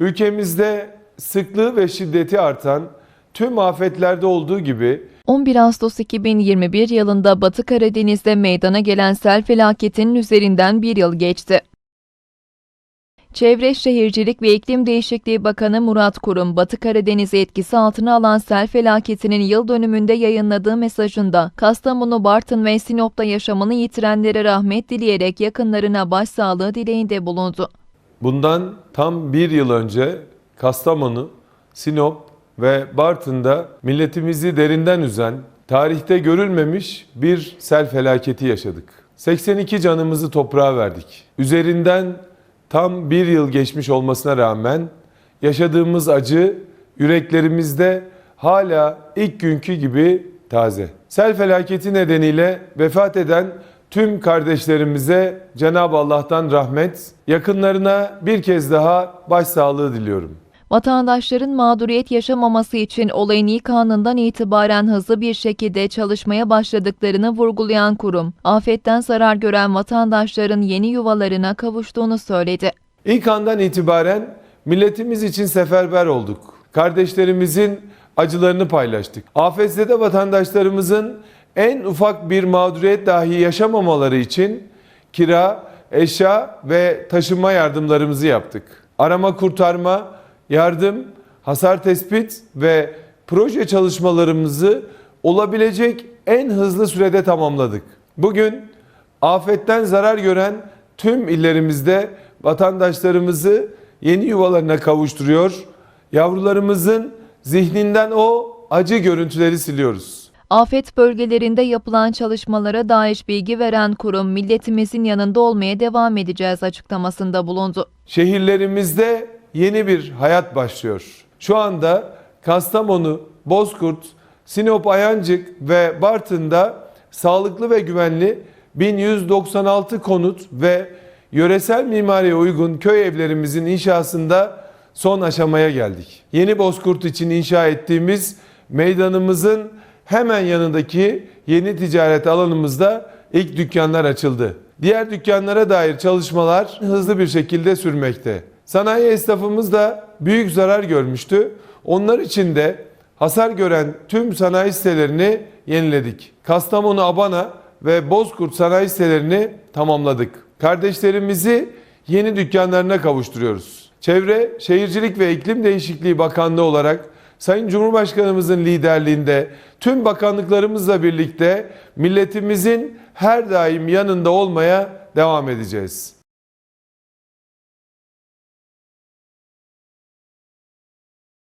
Ülkemizde sıklığı ve şiddeti artan tüm afetlerde olduğu gibi 11 Ağustos 2021 yılında Batı Karadeniz'de meydana gelen sel felaketinin üzerinden bir yıl geçti. Çevre Şehircilik ve İklim Değişikliği Bakanı Murat Kurum, Batı Karadeniz'i etkisi altına alan sel felaketinin yıl dönümünde yayınladığı mesajında, Kastamonu, Bartın ve Sinop'ta yaşamını yitirenlere rahmet dileyerek yakınlarına başsağlığı dileğinde bulundu. Bundan tam bir yıl önce Kastamonu, Sinop ve Bartın'da milletimizi derinden üzen, tarihte görülmemiş bir sel felaketi yaşadık. 82 canımızı toprağa verdik. Üzerinden tam bir yıl geçmiş olmasına rağmen yaşadığımız acı yüreklerimizde hala ilk günkü gibi taze. Sel felaketi nedeniyle vefat eden tüm kardeşlerimize Cenab-ı Allah'tan rahmet, yakınlarına bir kez daha başsağlığı diliyorum. Vatandaşların mağduriyet yaşamaması için olayın ilk anından itibaren hızlı bir şekilde çalışmaya başladıklarını vurgulayan kurum, afetten zarar gören vatandaşların yeni yuvalarına kavuştuğunu söyledi. İlk andan itibaren milletimiz için seferber olduk. Kardeşlerimizin acılarını paylaştık. Afetzede vatandaşlarımızın en ufak bir mağduriyet dahi yaşamamaları için kira, eşya ve taşınma yardımlarımızı yaptık. Arama kurtarma, yardım, hasar tespit ve proje çalışmalarımızı olabilecek en hızlı sürede tamamladık. Bugün afetten zarar gören tüm illerimizde vatandaşlarımızı yeni yuvalarına kavuşturuyor. Yavrularımızın zihninden o acı görüntüleri siliyoruz. Afet bölgelerinde yapılan çalışmalara dair bilgi veren kurum, milletimizin yanında olmaya devam edeceğiz açıklamasında bulundu. Şehirlerimizde yeni bir hayat başlıyor. Şu anda Kastamonu, Bozkurt, Sinop Ayancık ve Bartın'da sağlıklı ve güvenli 1196 konut ve yöresel mimariye uygun köy evlerimizin inşasında son aşamaya geldik. Yeni Bozkurt için inşa ettiğimiz meydanımızın hemen yanındaki yeni ticaret alanımızda ilk dükkanlar açıldı. Diğer dükkanlara dair çalışmalar hızlı bir şekilde sürmekte. Sanayi esnafımız da büyük zarar görmüştü. Onlar için de hasar gören tüm sanayi sitelerini yeniledik. Kastamonu, Abana ve Bozkurt sanayi sitelerini tamamladık. Kardeşlerimizi yeni dükkanlarına kavuşturuyoruz. Çevre, Şehircilik ve İklim Değişikliği Bakanlığı olarak Sayın Cumhurbaşkanımızın liderliğinde tüm bakanlıklarımızla birlikte milletimizin her daim yanında olmaya devam edeceğiz.